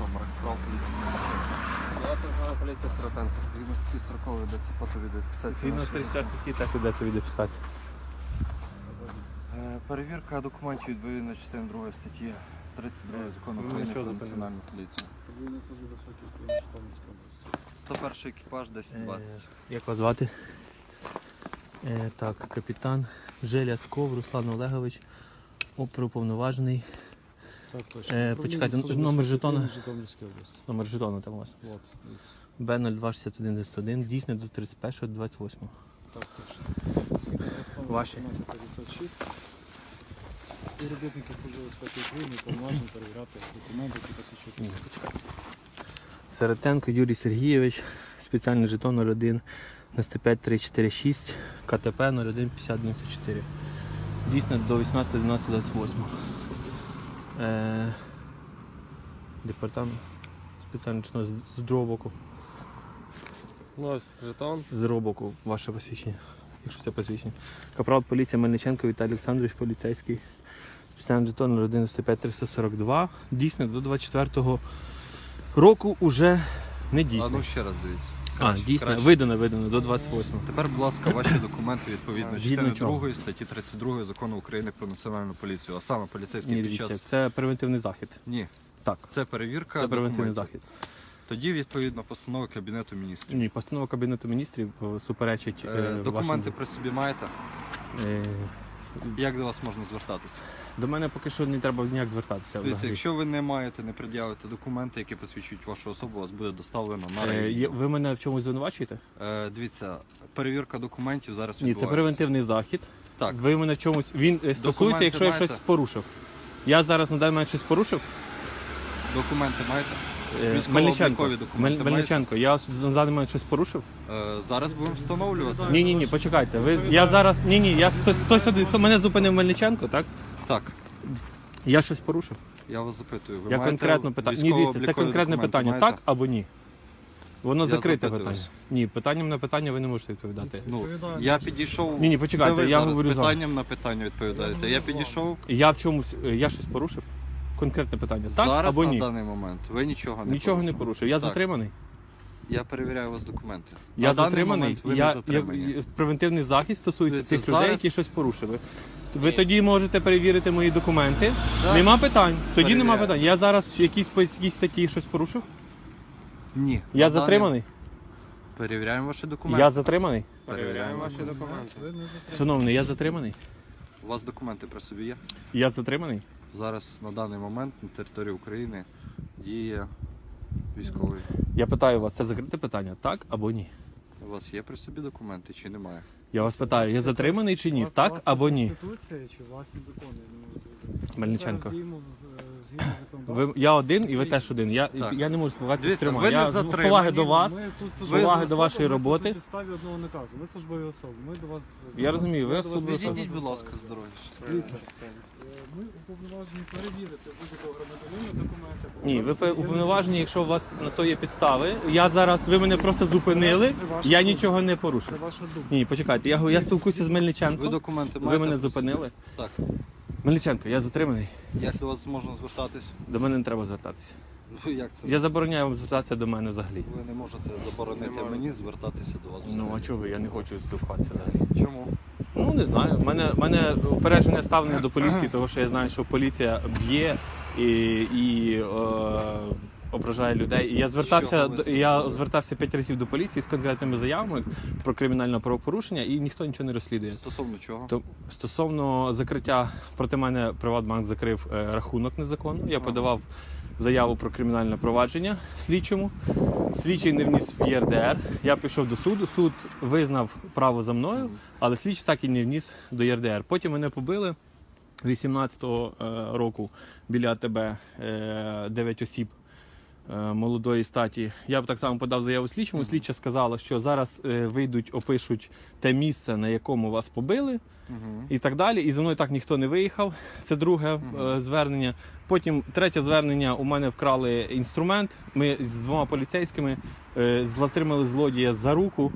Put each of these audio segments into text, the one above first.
номер. Прав поліції. Я проживаю поліція Сиротенка. Згідно статті 40 ведеться фото-відеофіксація. Згідно нашої 30 статті теж ведеться відеофіксація. Е, Перевірка документів відповідно частини 2 статті 32 закону України про національну поліцію. Подвійна служба безпеки України Житомирської області. 101 екіпаж 1020. Е, Як вас звати? Е, так, капітан Желя Сков Руслан Олегович, оперуповноважений. Е, почекайте, номер жетона? Житомирської області. Номер жетону там у вас. От, дивіться. Б026191, дійсне до 31.28. Так, точно. Згідно постанови Ваші. 1556, співробітники Служби безпеки України повноважені перевіряти документи, які посвідчують Ні, особу. почекайте. Серетенко Юрій Сергійович, спеціальний жетон 01 на 346 КТП 01 5094. Дійсно до 18.12.28. Е, департамент спеціальний з, з другого боку. Ну, жетон. З другого боку ваше посвідчення. Якщо це посвідчення. Капрал поліція Мельниченко Віталій Олександрович, поліцейський. Спеціальний жетон 01 342. Дійсно до 24 року уже не дійсно. А ну ще раз дивіться. А, Краще, дійсно, краще. видано, видано до 28. Тепер, будь ласка, ваші документи відповідно Згідно частини чого? 2 статті 32 закону України про національну поліцію, а саме поліцейський Ні, під дивіться, час. це превентивний захід. Ні, Так, це перевірка. це превентивний документів. захід. Тоді відповідно постанови Кабінету міністрів. Ні, постанова Кабінету міністрів е, суперечить е, Е, Документи вашим, при собі маєте? е, Як до вас можна звертатися? До мене поки що не треба ніяк звертатися. Дивіться, взагалі. якщо ви не маєте, не пред'явите документи, які посвідчують вашу особу, вас буде доставлено на Е, є- райвідділ. ви мене в чомусь звинувачуєте? Е, Дивіться, перевірка документів зараз Ні, це відбувається. превентивний захід. Так, Ви мене в чомусь. Він е, стосується, Документи якщо я маєте? щось порушив. Я зараз на даний момент щось порушив. документи маєте? Е, Військово-облікові Мельниченко, документи Мель- Мельниченко, я с- на даний момент щось порушив? Е, Зараз будемо встановлювати. Ні, ні, ні, почекайте. Ви я зараз. Ні, ні, я 100, 101, хто мене зупинив Мельниченко, так? Так, Я щось порушив. я вас запитую. Ви я маєте конкретно питаю. Ні, дивіться, це військово-облікові конкретне документи питання. маєте? Так або ні? Воно Я закрите запитуюсь. питання. Ні, питанням на питання ви не можете відповідати. Ну, я підійшов. Ні, ні, почекайте, Це ви я зараз говорю зараз. питанням на питання відповідаєте. Я підійшов Я в чомусь. е, Я щось порушив? Конкретне питання. Так зараз або на ні? даний момент. Ви нічого не Нічого не порушили. порушив. Я Так. затриманий. Я перевіряю у вас документи. Я на даний затриманий. момент ви я, не затримані. я- превентивний захист стосується Дивіться, цих людей, зараз- які щось порушили. Ви тоді можете перевірити мої документи. Нема питань. Тоді нема питань. Я зараз якісь по якійсь статті щось порушив. Ні. Я на даний- затриманий. Перевіряємо ваші документи. Я затриманий. Перевіряємо ваші документи. Шановний, я затриманий. У вас документи при собі є? Я затриманий. Зараз на даний момент на території України діє військовий. Я питаю вас, це закрите питання, так або ні? У вас є при собі документи чи немає? Я вас питаю, я затриманий чи ні? У вас- у Так вас або ні? Конституція чи власні закони? Зрозуміти. Мельниченко. Ми зараз діємо Ви, я один і ви теж один. Я, Так. я не можу спілкуватися з Дивіться, трьома. ви не Я з затримані. поваги до вас. Ми тут Ви службові поваги до особи, вашої ми тут роботи. На підставі одного наказу. Ви службові особи. Ми до вас Я розумію, ви Ми до вас службові. Відійдіть, будь ласка, з дороги. Дивіться, е, ми уповноважені перевірити будь-якого громадянина документи. Ні, ви уповноважені, якщо у вас на то є підстави. Я зараз, ви мене просто зупинили, Це ваша я думка. нічого не Це порушив. ваша думка. Ні, почекайте, я, говорю, я спілкуюся з Ви Мельниченко. документи Ви мене зупинили. Так. Мельниченко, я затриманий. Як до вас можна звертатись? До мене не треба звертатися. Ну, Як це? Я забороняю вам звертатися до мене взагалі. Ви не можете заборонити Не мені звертатися до вас. Ну а взагалі. чого? Я не хочу спілкуватися взагалі. Чому? Ну не знаю. У мене, мене упереджене ставлення до поліції, тому що я знаю, що поліція б'є і, і е, ображає людей. І я звертався до- я звертався п'ять разів до поліції з конкретними заявами про кримінальне правопорушення, і ніхто нічого не розслідує. Стосовно чого? То стосовно закриття проти мене Приватбанк закрив е, рахунок незаконно. Я Ага. подавав заяву про кримінальне провадження слідчому. Слідчий не вніс в ЄРДР. Я пішов до суду. Суд визнав право за мною, але слідчий так і не вніс до ЄРДР. Потім мене побили 18-го е, року біля АТБ 9 осіб. Е, Молодої статі. Я б так само подав заяву слідчому. Слідча сказала, що зараз е, вийдуть, опишуть те місце, на якому вас побили, і так далі. І за мною так ніхто не виїхав. Це друге е, звернення. Потім третє звернення. У мене вкрали інструмент. Ми з двома поліцейськими затримали злодія за руку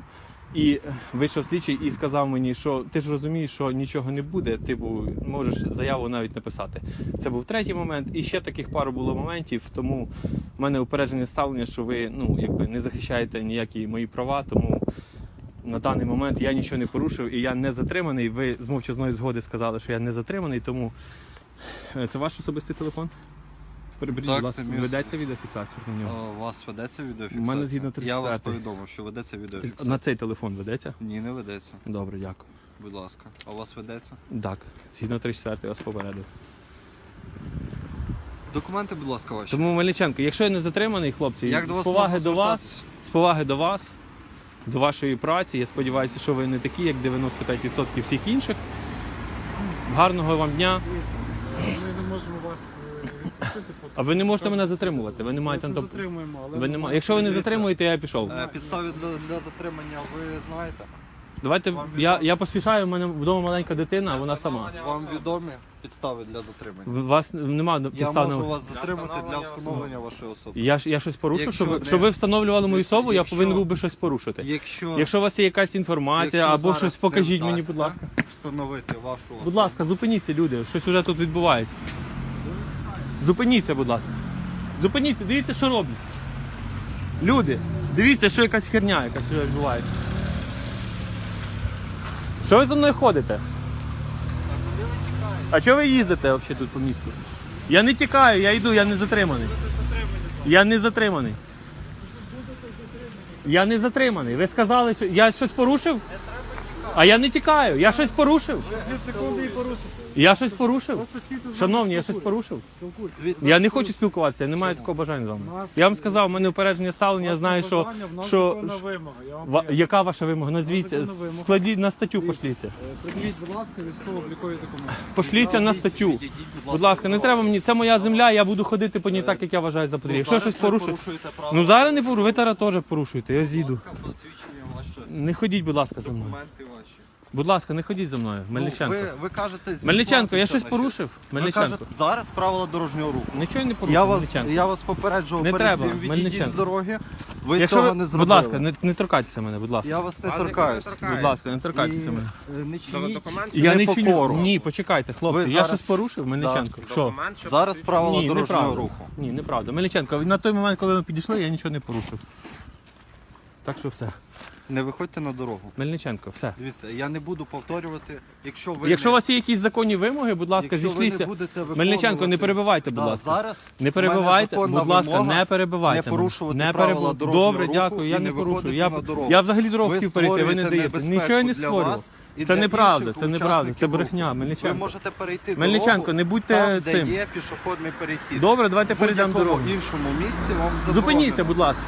І вийшов слідчий і сказав мені, що ти ж розумієш, що нічого не буде, типу, можеш заяву навіть написати. Це був третій момент, і ще таких пару було моментів, тому в мене упереджене ставлення, що ви ну, якби не захищаєте ніякі мої права, тому на даний момент я нічого не порушив і я не затриманий. Ви з мовчазної згоди сказали, що я не затриманий, тому Е, це ваш особистий телефон? Приберіть, Так, ласка, це мій ведеться відеофіксація на нього. У вас ведеться У відеофіксація? мене згідно Я вас 34-ї. повідомив, що ведеться відеофіксація. На цей телефон ведеться? Ні, не ведеться. Добре, дякую. Будь ласка. А у вас ведеться? Так, згідно 34 я вас попередив. Документи, будь ласка, ваші. Тому Мельниченко, якщо я не затриманий, хлопці, Як до з вас поваги можна до вас, звертатись? з поваги до вас, до вашої праці, я сподіваюся, що ви не такі, як 95% всіх інших. Гарного вам дня. Можемо вас е, відпустити. А ви не можете мене затримувати, ви не маєте Ми не затримуємо, але Ви не ма- Якщо ви не Дивіться. затримуєте, я пішов. Е, Підстави для, для затримання ви знаєте? Давайте я, я поспішаю, у мене вдома маленька дитина, а вона сама. Вам відомі підстави для затримання? У вас немає Я підстав. можу на- вас затримати для встановлення вашої особи. Я ж я щось порушив, Якщо щоб, ви- не- щоб ви встановлювали мою особу, я Якщо- повинен був би щось порушити. Якщо, Якщо у вас є якась інформація якщо або зараз щось не покажіть мені, вдасться будь ласка. Встановити вашу особу. Будь ласка, зупиніться, люди. Щось вже тут відбувається. Зупиніться, будь ласка. Зупиніться, дивіться, що роблять. Люди, дивіться, що якась херня якась вже відбувається. Що ви за мною ходите? А чого ви їздите взагалі тут по місту? Я не тікаю, я йду, я не затриманий. Я не затриманий. Я не затриманий. Ви сказали, що я щось порушив? А я не тікаю. Я щось порушив. Дві секунди і порушити. Я щось порушив. Шановні, я щось порушив. Я не хочу спілкуватися, я не маю такого бажання з вами. Я вам сказав, у мене упередження ставлення, я знаю, що. що вимога. Я вам ва- поясню. яка ваша вимога? Назвіть, законна вимога. складіть на статтю, пошліться. е, Придивіть, будь ласка, військово-облікові документи. Пошліться на статтю. Будь ласка, не треба мені. Це моя земля, я буду ходити по ній так, як я вважаю за потрібне. Якщо Ну, щось ви порушуєте право. Ну зараз не порушую, ви зараз теж порушуєте, я з'їду. посвідчення ваше. Не ходіть, будь ласка, за мною. Документи ваші. Будь ласка, не ходіть за мною. Ну, Мельниченко. ви, ви кажете, Мельниченко, я щось на порушив? Ви Мельниченко. кажете, зараз правила дорожнього руху. Нічого не порушив. Я вас, Мельниченко. я вас попереджував Не перед треба, цим, відійдіть Мельниченко. з дороги. Ви Якщо цього ви, не будь ласка, не, не торкайтеся мене, будь ласка. Я вас не Вас торкаюсь. Будь ласка, не торкайтеся І, мене. е, Не чиніть. Документ, Я не чиню. непокору. Ні, почекайте, хлопці. Ви я зараз- щось порушив, Мельниченко. Що? документ, що Зараз посвідчує- правила Ні, дорожнього неправда. руху. Ні, неправда. Мельниченко, на той момент, коли ми підійшли, я нічого не порушив. Так що все. Не виходьте на дорогу. Мельниченко, все. Дивіться, я не буду повторювати, якщо ви Якщо не, у вас є якісь законні вимоги, будь ласка, якщо ви не зійшліться. будете виконувати... Мельниченко, не перебивайте, будь Да, ласка. Зараз Не в перебивайте, мене законна будь ласка, вимога не перебивайте. не порушувати не правила перебив- дорожнього Добре, руху дякую, я не не порушую. виходити Я, на дорогу. я взагалі дорогу Ви хотів перейти, ви не створюєте даєте. небезпеку Нічого я не для створював. вас і Це для неправда, інших це неправда, це учасників брехня, руху. Мельниченко. Ви можете перейти Мельниченко, дорогу не будьте там, де цим. є пішохідний перехід. Добре, давайте В перейдемо будь-якому дорогу. іншому місці вам заборонено. Зупиніться, будь ласка.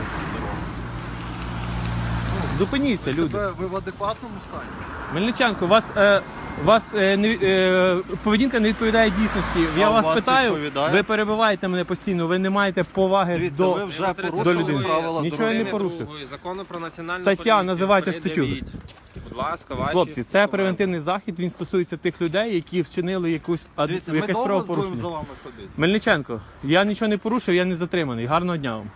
Зупиніться, Ви люди. себе ви в адекватному стані? Мельниченко, у вас, е, у вас е, не, е, поведінка не відповідає дійсності. Я А у вас, вас питаю, відповідає? ви перебиваєте мене постійно, ви не маєте поваги Дивіться, до. ви вже до порушили людини. правила Нічого я не дорожнього порушив. Закону про національну Стаття, поліцію. називайте статтю. Будь ласка, ваші Хлопці, це документи. превентивний захід. Він стосується тих людей, які вчинили якусь ад- Дивіться, ми якесь довго будемо правопорушення. за вами ходити. Мельниченко, я нічого не порушив, я не затриманий. Гарного дня вам.